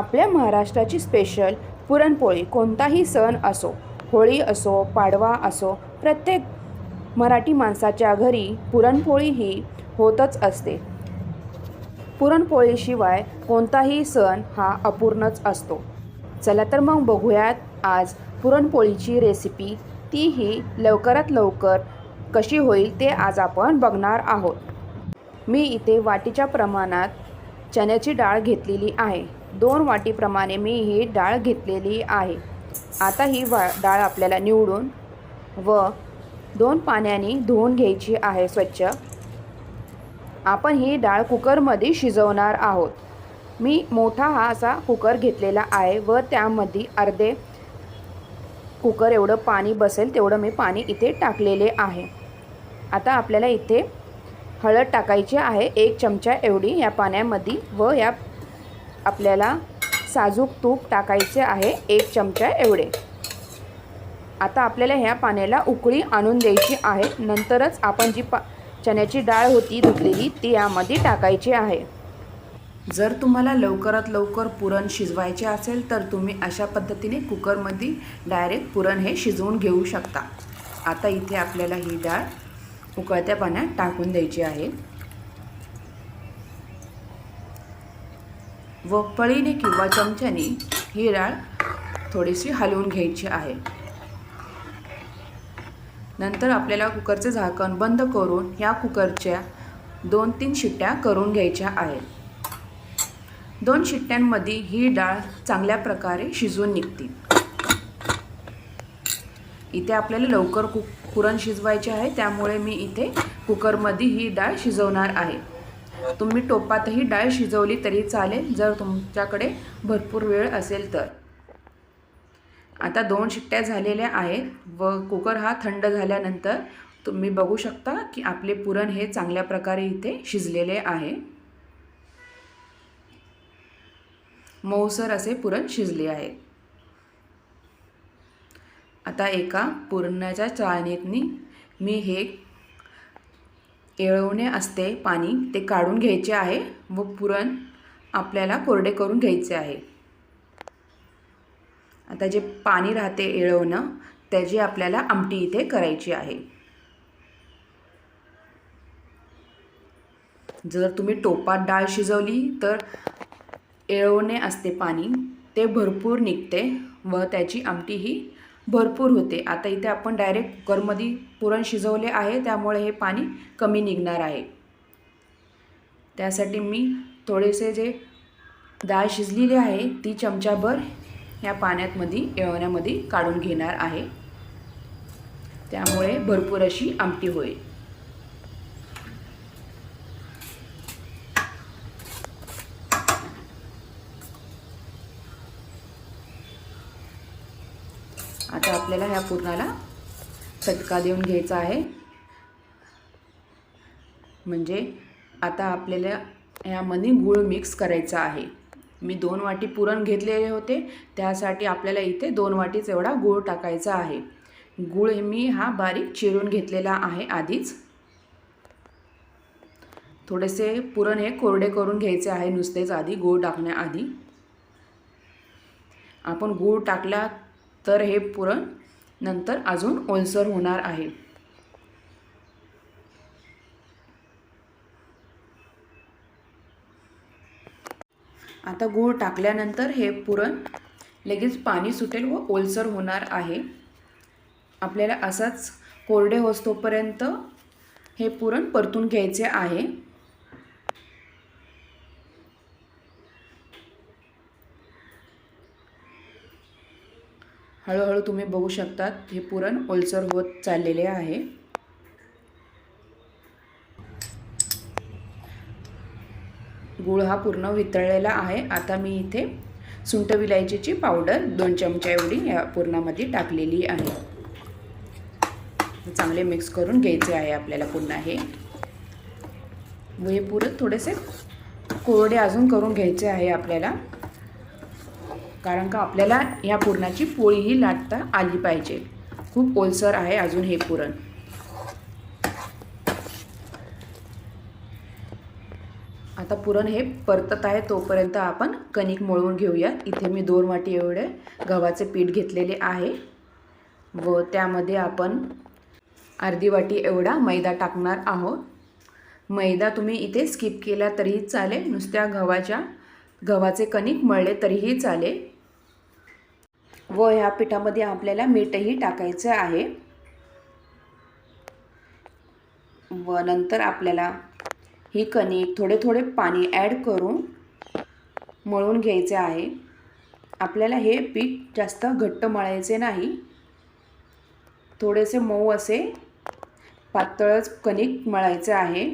आपल्या महाराष्ट्राची स्पेशल पुरणपोळी कोणताही सण असो होळी असो पाडवा असो प्रत्येक मराठी माणसाच्या घरी पुरणपोळी ही होतच असते. पुरणपोळीशिवाय कोणताही सण हा अपूर्णच असतो. चला तर मग बघूयात आज पुरणपोळीची रेसिपी तीही लवकरात लवकर कशी होईल ते आज आपण बघणार आहोत. मी इथे वाटीच्या प्रमाणात चण्याची डाळ घेतलेली आहे. दोन वाटीप्रमाणे मी ही डाळ घेतलेली आहे. आता ही वा डाळ आपल्याला निवडून व दोन पाण्याने धुवून घ्यायची आहे स्वच्छ. आपण ही डाळ कुकरमध्ये शिजवणार आहोत. मी मोठा हा असा कुकर घेतलेला आहे व त्यामध्ये अर्धे कुकर एवढं पाणी बसेल तेवढं मी पाणी इथे टाकलेले आहे. आता आपल्याला इथे हळद टाकायची आहे एक चमचा एवढी या पाण्यामध्ये व या आपल्याला साजूक तूप टाकायचे आहे एक चमचा एवढे. आता आपल्याला ह्या पाण्याला उकळी आणून द्यायची आहे. नंतरच आपण जी पा चण्याची डाळ होती धुतलेली ती यामध्ये टाकायची आहे. जर तुम्हाला लवकरात लवकर पुरण शिजवायचे असेल तर तुम्ही अशा पद्धतीने कुकरमध्ये डायरेक्ट पुरण हे शिजवून घेऊ शकता. आता इथे आपल्याला ही डाळ उकळत्या पाण्यात टाकून द्यायची आहे. व पळीने किंवा चमच्याने ही डाळ थोडीशी हलवून घ्यायची आहे. नंतर आपल्याला कुकरचे झाकण बंद करून ह्या कुकरच्या दोन तीन शिट्ट्या करून घ्यायच्या आहेत. दोन शिट्ट्यांमध्ये ही डाळ चांगल्या प्रकारे शिजून निघते. इथे आपल्याला लवकर कुक पुरण शिजवायचे आहे त्यामुळे मी इथे कुकरमध्ये ही डाळ शिजवणार आहे. तुम्ही टोपातही डाळ शिजवली तरी चालेल जर तुमच्याकडे भरपूर वेळ असेल तर. आता दोन शिट्ट्या झालेल्या आहेत व कुकर हा थंड झाल्यानंतर तुम्ही बघू शकता की आपले पुरण हे चांगल्या प्रकारे इथे शिजलेले आहे. मऊसर असे पुरण शिजले आहे. आता एका पुरणाच्या चाळणीतनी मी हे येळवणे असते पाणी ते काढून घ्यायचे आहे व पुरण आपल्याला कोरडे करून घ्यायचे आहे. आता जे पाणी राहते येळवणं त्याची आपल्याला आमटी इथे करायची आहे. जर तुम्ही टोपात डाळ शिजवली तर येळवणे असते पाणी ते भरपूर निघते व त्याची आमटी ही भरपूर होते. आता इथे आपण डायरेक्ट कुकरमध्ये पुरण शिजवले आहे त्यामुळे हे पाणी कमी निघणार आहे. त्यासाठी मी थोडेसे जे डाळ शिजलेली आहे ती चमचाभर ह्या पाण्यातमध्ये येवण्यामध्ये काढून घेणार आहे. त्यामुळे भरपूर अशी आमटी होईल. आता आपल्याला ह्या पूर्णाला चटका देऊन घ्यायचा आहे. म्हणजे आता आपल्याला ह्यामध्ये गूळ मिक्स करायचा आहे. मी दोन वाटी पुरण घेतलेले होते. त्यासाठी आपल्याला इथे दोन वाटीच एवढा गूळ टाकायचा आहे. गूळ मी हा बारीक चिरून घेतलेला आहे आधीच. थोडेसे पुरण हे कोरडे करून घ्यायचे आहे. नुसतेच आधी गूळ टाकण्याआधी. आपण गूळ टाकला तर हे पुरण नंतर अजून ओलसर होणार आहे. आता गूळ टाकल्यानंतर हे पुरण लगेच पाणी सुटेल व ओलसर होणार आहे. आपल्याला असाच कोरडे होस्तोपर्यंत हे पुरण परतून घ्यायचे आहे. हळूहळू तुम्ही बघू शकतात हे पुरण ओलसर होत चाललेले आहे. गूळ हा पूर्ण वितळलेला आहे. आता मी इथे सुंठ विलायचीची पावडर दोन चमचा एवढी या पुरणामध्ये टाकलेली आहे. चांगले मिक्स करून घ्यायचे आहे आपल्याला पुन्हा हे. व हे पुरण थोडेसे कोरडे अजून करून घ्यायचे आहे आपल्याला. कारण का आपल्याला ह्या पुरणाची पोळीही लाटता आली पाहिजे. खूप ओलसर आहे अजून हे पुरण. आता पुरण हे परतत आहे तोपर्यंत आपण कणिक मळून घेऊयात. इथे मी दोन वाटी एवढे गव्हाचे पीठ घेतलेले आहे व त्यामध्ये आपण अर्धी वाटी एवढा मैदा टाकणार आहोत. मैदा तुम्ही इथे स्किप केला तरीही चालेल. नुसत्या गव्हाच्या गव्हाचे कणिक मळले तरीही चालेल. व ह्या पिठामध्ये आपल्याला मीठही टाकायचं आहे. व नंतर आपल्याला ही कणिक थोडे थोडे पाणी ॲड करून मळून घ्यायचे आहे. आपल्याला हे पीठ जास्त घट्ट मळायचे नाही. थोडेसे मऊ असे पातळच कणिक मळायचे आहे.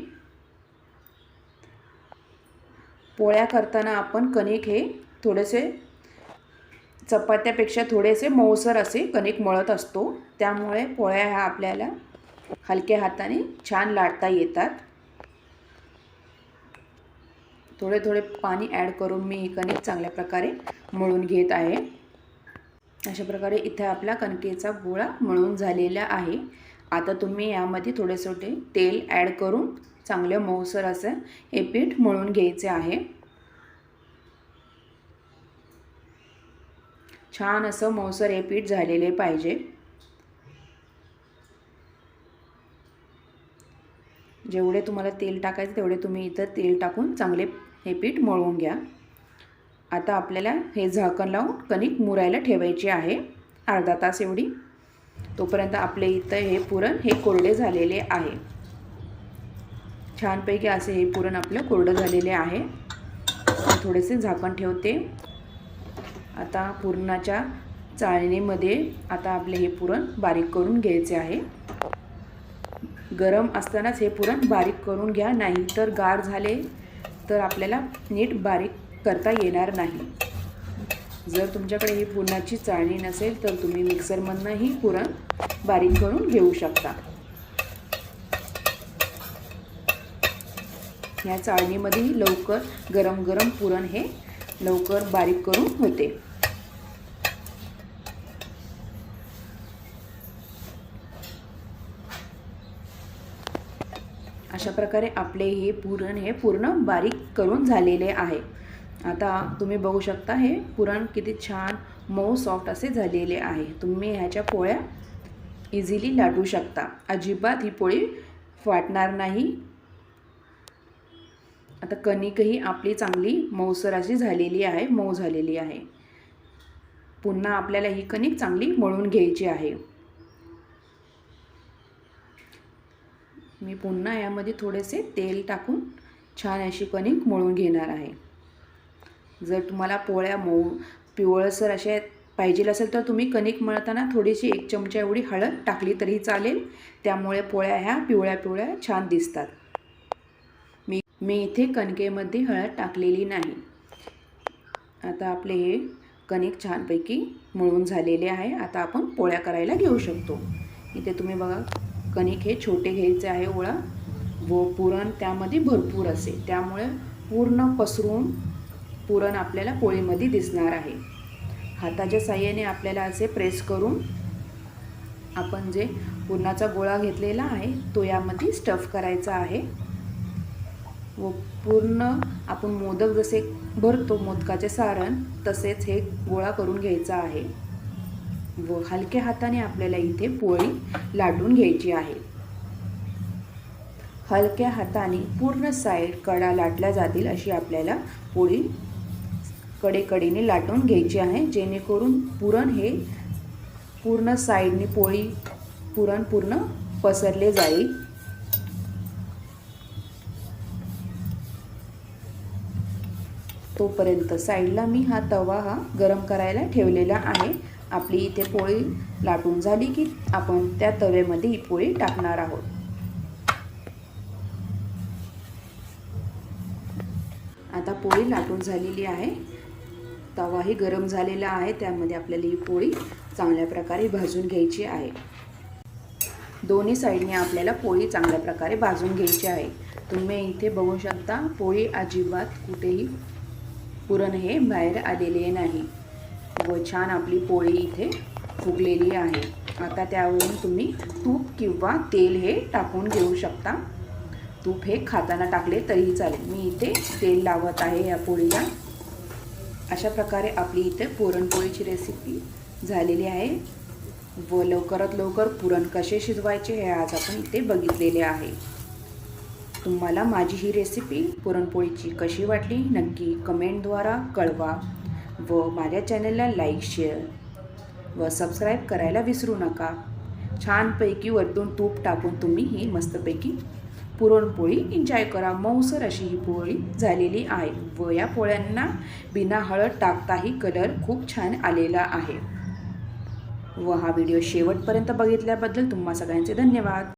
पोळ्या करताना आपण कणिक हे थोडेसे चपात्यापेक्षा थोडेसे मऊसर असे कणिक मळत असतो. त्यामुळे पोळ्या ह्या आपल्याला हलक्या हाताने छान लाटता येतात. थोडे थोडे पाणी ॲड करून मी ही कणिक चांगल्या प्रकारे मळून घेत आहे. अशा प्रकारे इथे आपला कणकेचा गोळा मळून झालेला आहे. आता तुम्ही यामध्ये थोडे थोडे तेल ॲड करून चांगलं मऊसर असं हे पीठ मळून घ्यायचे आहे. छान असं मऊसर हे पीठ झालेले पाहिजे. जेवढे तुम्हाला तेल टाकायचं तेवढे तुम्ही इथं तेल टाकून चांगले हे पीठ मळवून घ्या. आता आपल्याला हे झाकण लावून कणिक मुरायला ठेवायची आहे अर्धा तास एवढी. तोपर्यंत आपले इथं हे पुरण हे कोरडे झालेले आहे. छानपैकी असे हे पुरण आपलं कोरडं झालेले आहे. थोडेसे झाकण ठेवते. आता पुरणाच्या चाळणीमध्ये आता आपले हे पुरण बारीक करून घ्यायचे आहे. गरम असतानाच हे पुरण बारीक करून घ्या नाही तर गार झाले तर आपल्याला नीट बारीक करता येणार नाही. जर तुमच्याकडे ही पुरणाची चाळणी नसेल तर तुम्ही मिक्सरमधनंही पुरण बारीक करून घेऊ शकता. ह्या चाळणीमध्येही लवकर गरम गरम पुरण हे लवकर बारीक करून होते. अशा प्रकारे आपले हे पुरण हे पूर्ण बारीक करून झालेले आहे. आता तुम्ही बघू शकता हे पुरण किती छान मऊ सॉफ्ट असे झालेले आहे. तुम्ही ह्याच्या पोळ्या इझिली लाटू शकता. अजिबात ही पोळी फाटणार नाही. आता कणिकही आपली चांगली मऊसर अशी झालेली आहे मऊ झालेली आहे. पुन्हा आपल्याला ही कणिक चांगली मळून घ्यायची आहे. मी पुन्हा यामध्ये थोडेसे तेल टाकून छान अशी कणिक मळून घेणार आहे. जर तुम्हाला पोळ्या मऊ पिवळसर अशा पाहिजे असेल तर तुम्ही कणिक मळताना थोडीशी एक चमचा एवढी हळद टाकली तरी चालेल. त्यामुळे पोळ्या ह्या पिवळ्या पिवळ्या छान दिसतात. मी मी इथे कणकेमध्ये हळद टाकलेली नाही. आता आपले हे कणिक छानपैकी मळून झालेले आहे. आता आपण पोळ्या करायला घेऊ शकतो. इथे तुम्ही बघा कणिक हे छोटे घ्यायचे आहे ओळा. व पुरण त्यामध्ये भरपूर असेल त्यामुळे पूर्ण पसरून पुरण आपल्याला पोळीमध्ये दिसणार आहे. हाताच्या साह्याने आपल्याला असे प्रेस करून आपण जे पुरणाचा गोळा घेतलेला आहे तो यामध्ये स्टफ करायचा आहे. व पूर्ण आपण मोदक जसे भरतो मोदकाचे सारण तसेच हे गोळा करून घ्यायचा आहे. व हलक्या हाताने आपल्याला इथे पोळी लाटून घ्यायची आहे. हलक्या हाताने पूर्ण साईड कडा लाटल्या जातील अशी आपल्याला पोळी कडेकडेने लाटून घ्यायची आहे. जेणेकरून पुरण हे पूर्ण साईडने पोळी पुरण पूर्ण पसरले जाईल. तोपर्यंत साईडला मी हा तवा हा गरम करायला ठेवलेला आहे. आपली इथे पोळी लाटून झाली की आपण त्या तव्यामध्ये ही पोळी टाकणार आहोत. आता पोळी लाटून झालेली आहे. तवाही गरम झालेला आहे. त्यामध्ये आपल्याला ही पोळी चांगल्या प्रकारे भाजून घ्यायची आहे. दोन्ही साईडने आपल्याला पोळी चांगल्या प्रकारे भाजून घ्यायची आहे. तुम्ही इथे बघू शकता पोळी अजिबात कुठेही पुरण हे बाहेर आलेले नाही. व छान आपली पोळी इथे फुगलेली आहे. आता त्यावरून तुम्ही तूप किंवा तेल हे टाकून घेऊ शकता. तूप हे खाताना टाकले तरीही चालेल. मी इथे तेल लावत आहे या पोळीला. अशा प्रकारे आपली इथे पुरणपोळीची रेसिपी झालेली आहे. व लवकरात लवकर पुरण कसे शिजवायचे हे आज आपण इथे बघितलेले आहे. तुम्हाला माझी ही रेसिपी पुरणपोळीची कशी वाटली नक्की कमेंटद्वारा कळवा. व माझ्या चॅनलला लाईक शेअर व सबस्क्राईब करायला विसरू नका. छानपैकी वरतून तूप टाकून तुम्ही ही मस्तपैकी पुरणपोळी एन्जॉय करा. मऊसर अशी ही पोळी झालेली आहे व या पोळ्यांना बिना हळद टाकताही कलर खूप छान आलेला आहे. व हा व्हिडिओ शेवटपर्यंत बघितल्याबद्दल तुम्हा सगळ्यांचे धन्यवाद.